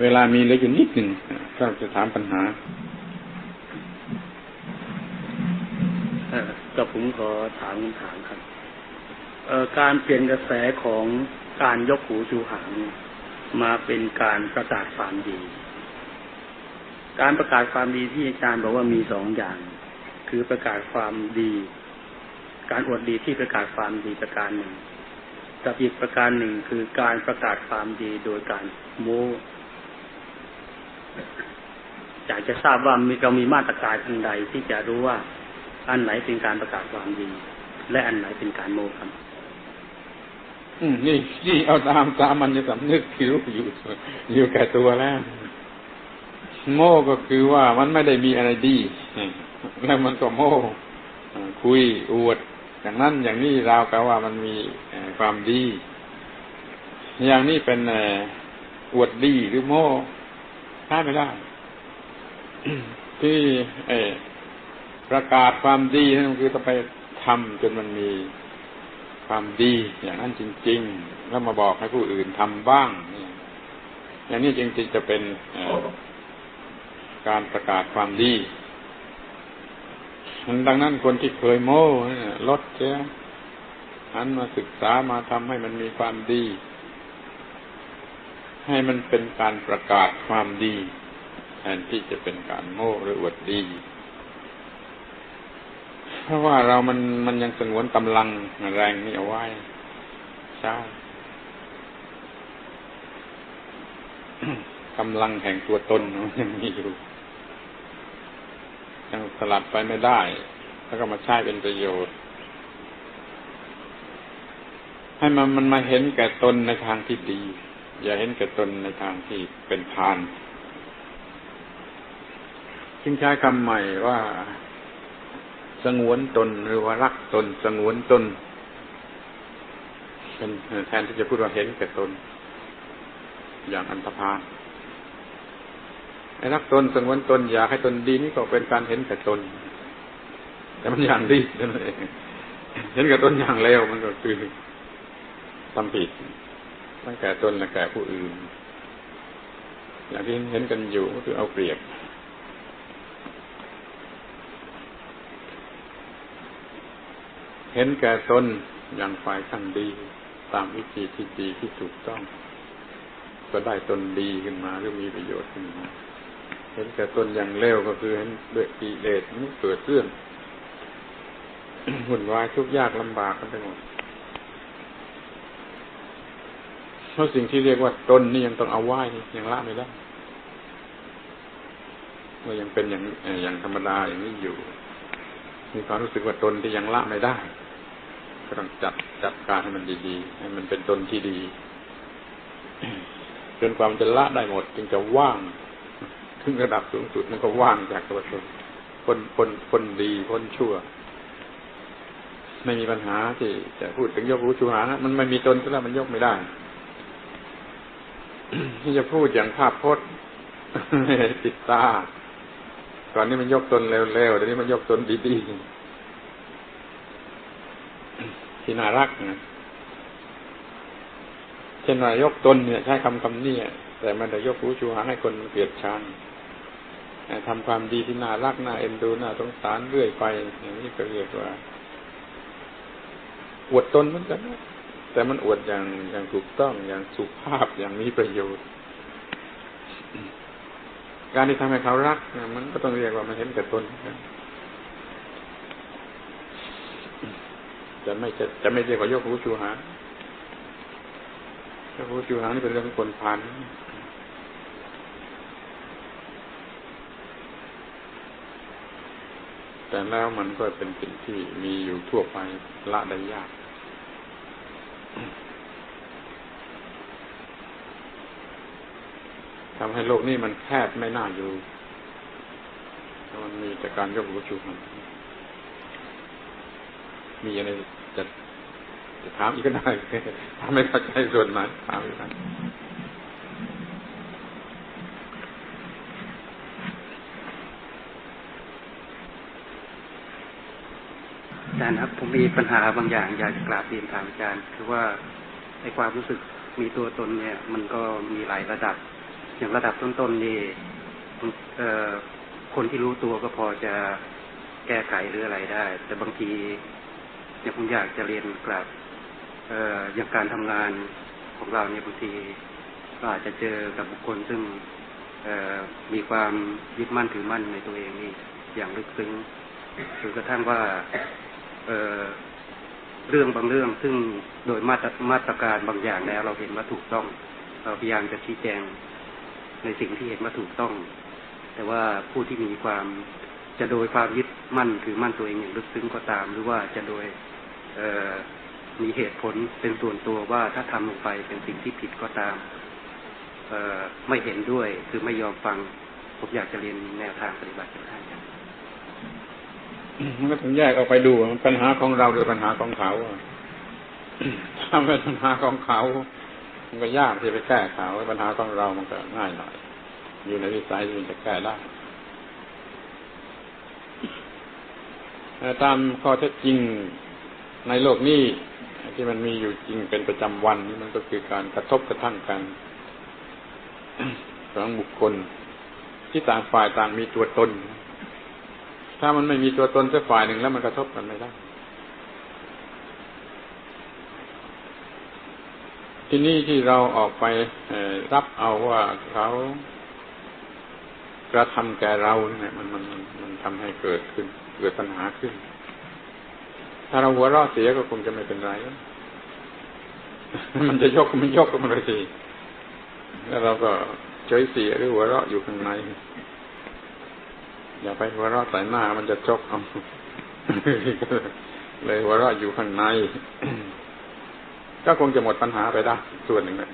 เวลามีเหลืออยู่นิดหนึ่งก็จะถามปัญหาก็ผมขอถามคำถามครับการเปลี่ยนกระแสของการยกหูชูหางมาเป็นการประกาศความดี การประกาศความดีที่อาจารย์บอกว่ามีสองอย่าง คือประกาศความดี การอวดดีที่ประกาศความดีประการหนึ่งกับอีกประการหนึ่งคือการประกาศความดีโดยการโม้ อยากจะทราบว่ามีเรามีมาตรการอันใดที่จะรู้ว่า อันไหนเป็นการประกาศความดีและอันไหนเป็นการโมครับ อืมนี่นี่เอาตามตามมันจะสำนึกที่รู้อยู่อยู่แก่ตัวแล้วโม่ก็คือว่ามันไม่ได้มีอะไรดีแล้วมันก็โม่คุยอวด อย่างนั้นอย่างนี้เราก็ว่ามันมีความดี อย่างนี้เป็นอวดดีหรือโม่ ท้าไม่ได้ ที่ประกาศความดีนั่นคือต้องไปทำจนมันมีความดี อย่างนั้นจริง ๆ แล้วมาบอกให้ผู้อื่นทำบ้างอย่างนี้จริงๆจะเป็นการประกาศความดีดังนั้นคนที่เคยโม้ลดเสียหันมาศึกษามาทำให้มันมีความดี ให้มันเป็นการประกาศความดีแทนที่จะเป็นการโม้หรืออวดดี เพราะว่าเรามันมันยังสงวนกำลังแรงนี่เอาไว้ใช่กำลังแห่งตัวตนยังมีอยู่ยังสลัดไปไม่ได้ แล้วก็มาใช้เป็นประโยชน์ ให้มันมันมาเห็นแก่ตนในทางที่ดี อย่าเห็นแก่ตนในทางที่เป็นทาน จึงใช้คำใหม่ว่าสงวนตนหรือว่ารักตนสงวนตนเป็นแทนที่จะพูดว่าเห็นแก่ตน อย่างอันธพาลรักตนสงวนตนอยากให้ตนดีนี่ก็เป็นการเห็นแก่ตน แต่มันอย่างดีนั่นเองเห็นแก่ตนอย่างเลวมันก็คือทำผิด ตั้งแก่ตนและแก่ผู้อื่น อย่างที่เห็นกันอยู่ก็คือเอาเปรียบ เห็นแก่ตนอย่างฝ่ายขั้นดี ตามวิธีที่ดีที่ถูกต้อง ก็ได้ตนดีขึ้นมาหรือมีประโยชน์ขึ้นมาเห็นแก่ตนอย่างเลวก็คือเห็นด้วยกิเลสมันเกิดเรื่องหุ่นวายทุกยากลำบากกันไปหมด เพราะสิ่งที่เรียกว่าตนนี่ยังต้องเอาไหว้ยังละไม่ได้ว่ายังเป็นอย่างอย่างธรรมดาอย่างนี้อยู่ มีความรู้สึกว่าตนที่ยังละไม่ได้ ก็ต้องจัดจัดการให้มันดีๆ ให้มันเป็นตนที่ดีจนความจะละได้หมด จึงจะว่างถึงระดับสูงสุดมันก็ว่างจากตัวตนคนคนคนดีคนชั่ว ไม่มีปัญหาที่จะพูดถึงยกรู้ชูหานะมันไม่มีตนก็แล้วมันยกไม่ได้ ที่จะพูดอย่างภาพพจน์ติดตาก่อนนี้มันยกตนเร็วๆเดี๋ยวนี้มันยกตนดีๆที่น่ารักนะเช่นว่ายกตนเนี่ย ใช้คำคำนี้แต่มันจะยกหูชูหางให้คนมันเกลียดชังทำความดีที่น่ารักน่าเอ็นดูน่าสงสารเรื่อยไป อย่างนี้ก็เรียกว่าอวดตนเหมือนกันนะ แต่มันอวดอย่างอย่างถูกต้องอย่างสุภาพอย่างมีประโยชน์ การที่ทำให้เขารักมันก็ต้องเรียกว่ามันเห็นแก่ตนจะไม่จะจะไม่เรียกว่ายกหูชูหายกหูชูหานี่เป็นเรื่องคนพันแต่แล้วมันก็เป็นสิ่งที่มีอยู่ทั่วไปละได้ยาก ทำให้โลกนี้มันแคบไม่น่าอยู่มันมีแต่การยกหูชูหางมีอะไรจะจะถามอีกก็ได้ถ้าไม่เข้าใจส่วนนั้นถามอีกนอาจารย์ครับ ผมมีปัญหาบางอย่าง อยากจะกราบเรียนถามอาจารย์ คือว่าในความรู้สึกมีตัวตนเนี่ย มันก็มีหลายระดับ อย่างระดับต้นๆนี่คนที่รู้ตัวก็พอจะแก้ไขหรืออะไรได้ แต่บางทีเนี่ยผมอยากจะเรียนกลับเอออย่างการทำงานของเราเนี่ยบางทีก็อาจจะเจอกับบุคคลซึ่งมีความยึดมั่นถือมั่นในตัวเองนี่อย่างลึกซึ้งหรือกระทั่งว่าเเรื่องบางเรื่องซึ่งโดยมาตรมาตรการบางอย่างแล้ว เราเห็นว่าถูกต้องเราพยายามจะชี้แจง ในสิ่งที่เห็นว่าถูกต้อง แต่ว่าผู้ที่มีความจะโดยความยึดมั่นถือมั่นตัวเองอย่างลึกซึ้งก็ตาม หรือว่าจะโดยมีเหตุผลเป็นส่วนตัวว่าถ้าทำลงไปเป็นสิ่งที่ผิดก็ตามเออไม่เห็นด้วยคือไม่ยอมฟัง ผมอยากจะเรียนแนวทางปฏิบัติจากท่านครับมันก็ถึงแยกออกไปดูว่ามันปัญหาของเราหรือปัญหาของเขาถ้าเป็นปัญหาของเขา มันก็ยากที่จะไปแก้เขาปัญหาของเรามันก็ง่ายหน่อย อยู่ในวิสัยที่มันจะแก้ได้แต่ตามข้อเท็จจริงในโลกนี้ที่มันมีอยู่จริงเป็นประจำวันนี่มันก็คือการกระทบกระทั่งกันของบุคคล ที่ต่างฝ่ายต่างมีตัวตน ถ้ามันไม่มีตัวตนสักฝ่ายหนึ่งแล้วมันกระทบกันไม่ได้ ที่นี่ที่เราออกไปรับเอาว่าเขากระทำแก่เราเนี่ยมันมันมันทำให้เกิดขึ้น เกิดปัญหาขึ้น ถ้าเราหัวเราะเสียก็คงจะไม่เป็นไร มันจะยกก็ไม่ยกก็มันเลยสิแล้วเราก็เฉยเสียหรือหัวเราะอยู่ข้างใน อย่าไปหัวเราะใส่หน้ามันจะจกเอาเลยหัวเราะอยู่ข้างใน ก็คงจะหมดปัญหาไปได้ส่วนหนึ่งเลย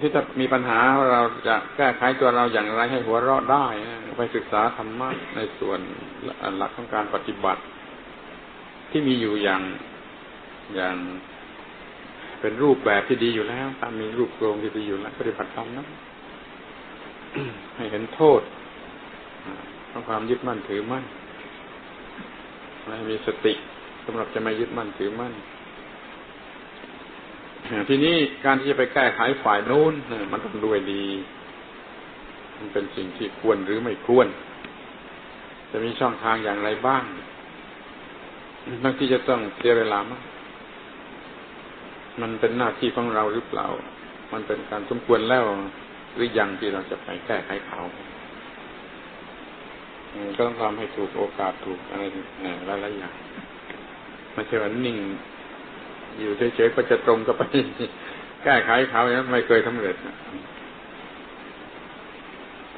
ที่จะมีปัญหาเราจะแก้ไขตัวเราอย่างไรให้หัวเราะได้ไปศึกษาธรรมะในส่วนหลักของการปฏิบัติ ที่มีอยู่อย่างอย่างเป็นรูปแบบที่ดีอยู่แล้วตามมีรูปโครงที่ดีอยู่แล้วปฏิบัติธรรมนะให้เห็นโทษของความยึดมั่นถือมั่นให้มีสติ สำหรับจะไม่ยึดมั่นถือมั่นทีนี้การที่จะไปแก้ไขฝ่ายโน้นมันต้องด้วยดี มันเป็นสิ่งที่ควรหรือไม่ควร จะมีช่องทางอย่างไรบ้างบางที่จะต้องเสียเวลามากมันเป็นหน้าที่ของเราหรือเปล่า มันเป็นการสมควรแล้วหรือยังที่เราจะไปแก้ไขเขาก็ต้องทำให้ถูกโอกาสถูกอะไรหลายๆอย่าง ไม่ใช่ว่านิ่ง อยู่เฉยๆก็จะตรงก็ไปแก้ไขเขาอย่างนั้นไม่เคยสำเร็จ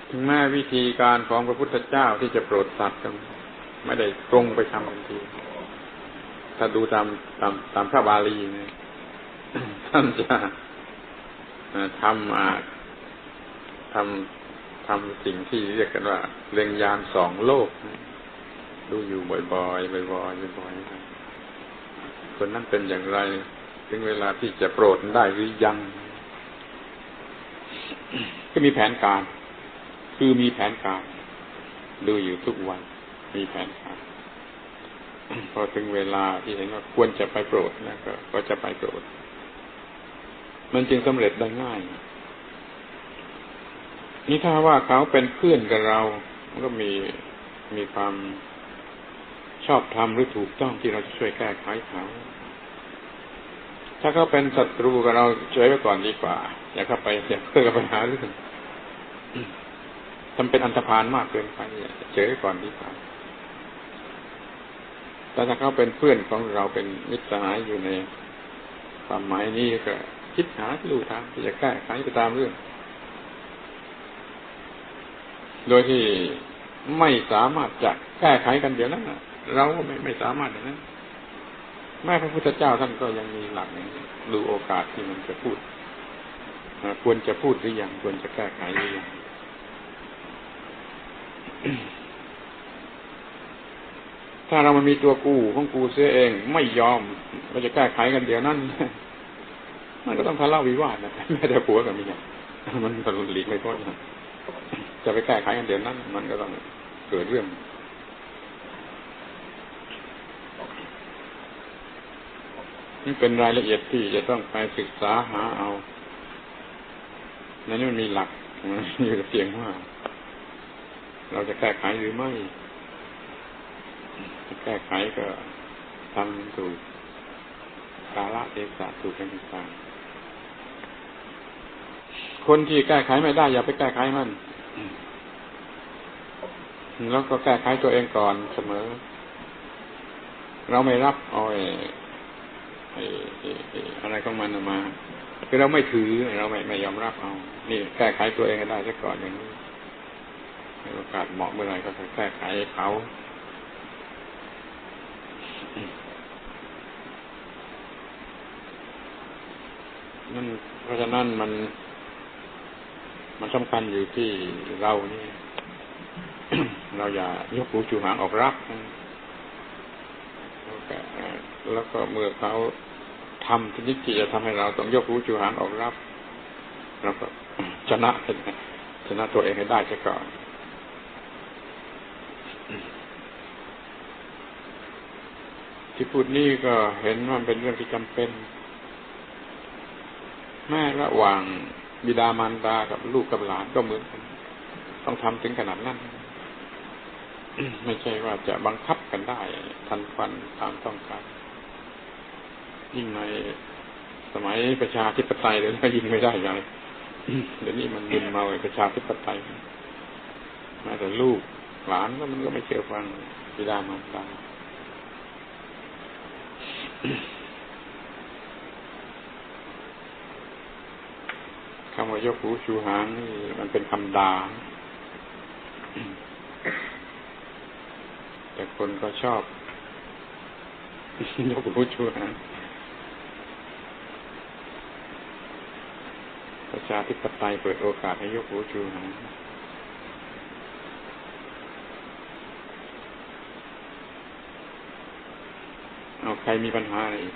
ถึงแม้วิธีการของพระพุทธเจ้าที่จะโปรดสัตว์ก็ไม่ได้ตรงไปทำทันที ถ้าดูตามตามตามพระบาลีเนี่ยท่านจะทำอาทำทำสิ่งที่เรียกกันว่า เล็งยานสองโลก ดูอยู่บ่อยๆบ่อยๆบ่อยๆ คนนั้นเป็นอย่างไร ถึงเวลาที่จะโปรดได้หรือยัง ก็มีแผนการ คือมีแผนการ ดูอยู่ทุกวัน มีแผนการ พอถึงเวลาที่เห็นว่าควรจะไปโปรดนะก็ก็จะไปโปรด มันจึงสำเร็จได้ง่าย นี่ถ้าว่าเขาเป็นเพื่อนกับเรา มันก็มีมีความ ชอบธรรมหรือถูกต้องที่เราจะช่วยแก้ไขเขาถ้าเขาเป็นศัตรูกับเราช่วยไว้ก่อนดีกว่า อย่าเข้าไปอย่าเพื่อกับปัญหาเรื่องทำเป็นอันธพาลมากเกินไปเฉยไว้ก่อนดีกว่าแต่ถ้าเขาเป็นเพื่อนของเราเป็นมิตรสหายอยู่ในความหมายนี้ก็คิดหาลู่ทางที่จะแก้ไขไปตามเรื่อง โดยที่ไม่สามารถจะแก้ไขกันเดี๋ยวนั้น เราไม่ไม่สามารถอย่างนั้นแม้พระพุทธเจ้าท่านก็ยังมีหลักอย่างนี้ดูโอกาสที่มันจะพูดควรจะพูดหรือยังควรจะแก้ไขหรือยังถ้าเรามันมีตัวกูของกูเสียเอง ไม่ยอมเราจะแก้ไขกันเดี๋ยวนั้นมันก็ต้องทะเลาะวิวาทนะแม้แต่ผัวกับเมียมันตลุหลีกไม่พ้นจะไปแก้ไขกันเดี๋ยวนั้น มันก็ต้องเกิดเรื่อง นี่เป็นรายละเอียดที่จะต้องไปศึกษาหาเอาในนี้มันมีหลักมันอยู่เพียงว่า เราจะแก้ไขหรือไม่แก้ไขก็ทำถูกกาละเทศะถูกกันต่างคนที่แก้ไขไม่ได้อย่าไปแก้ไขมัน แล้วก็แก้ไขตัวเองก่อนเสมอ เราไม่รับเอา อ้ไอ้ไอ้ไอ้อะไรของมันมา คือเราไม่ถือเราไม่ไม่ยอมรับเอา นี่แก้ไขตัวเองได้ซะก่อนอย่างนี้โอกาสเหมาะเมื่อไหร่ก็จะแก้ไขเขานั่นเพราะฉะนั้นมัน มันสำคัญอยู่ที่เรานี่ เราอย่ายกหูชูหางออกรับ แล้วก็เมื่อเขาทำที่นิจจะทำให้เราต้องยกหูชูหางออกรับเราก็ชนะชนะตัวเองให้ได้ซะก่อนที่พูดนี่ก็เห็นว่าเป็นเรื่องที่จำเป็น แม่ระหว่างบิดามารดากับลูกกับหลานก็เหมือนกัน ต้องทำถึงขนาดนั้น ไม่ใช่ว่าจะบังคับกันได้ ทันควันตามต้องการยิ่งในสมัยประชาธิปไตยเลยก็ยิ่งไม่ได้ยังเดี๋ยวนี้มันมึนเมาประชาธิปไตยแม้แต่ลูกหลานก็มันก็ไม่เชื่อฟังบิดามารดาคำว่ายกหูชูหางนี่มันเป็นคำดา แต่คนก็ชอบยกหูชูหางประชาธิปไตยเปิดโอกาสให้ยกหูชูหางเอาใครมีปัญหาอะไรอีก